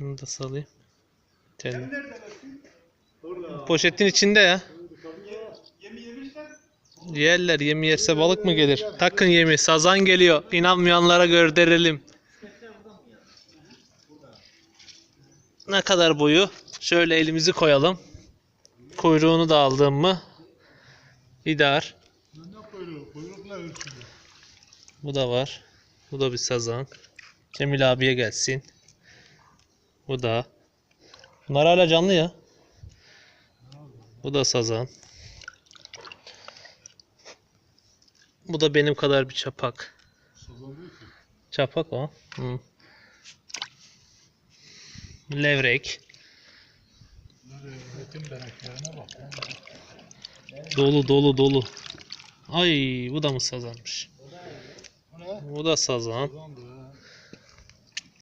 Şunu da salayım. Telli. Poşetin içinde ya. Yerler yemi yerse balık mı gelir? Takın yemi sazan geliyor. İnanmayanlara gösterelim. Ne kadar boyu? Şöyle elimizi koyalım. Kuyruğunu da aldım mı? İdar. Bu da var. Bu da bir sazan. Cemil abiye gelsin. Bu da. Bunlar hala canlı ya. Bu da sazan. Bu da benim kadar bir çapak. Çapak o. Hı. Levrek. Dolu dolu dolu. Ay bu da mı sazanmış? Bu da sazan.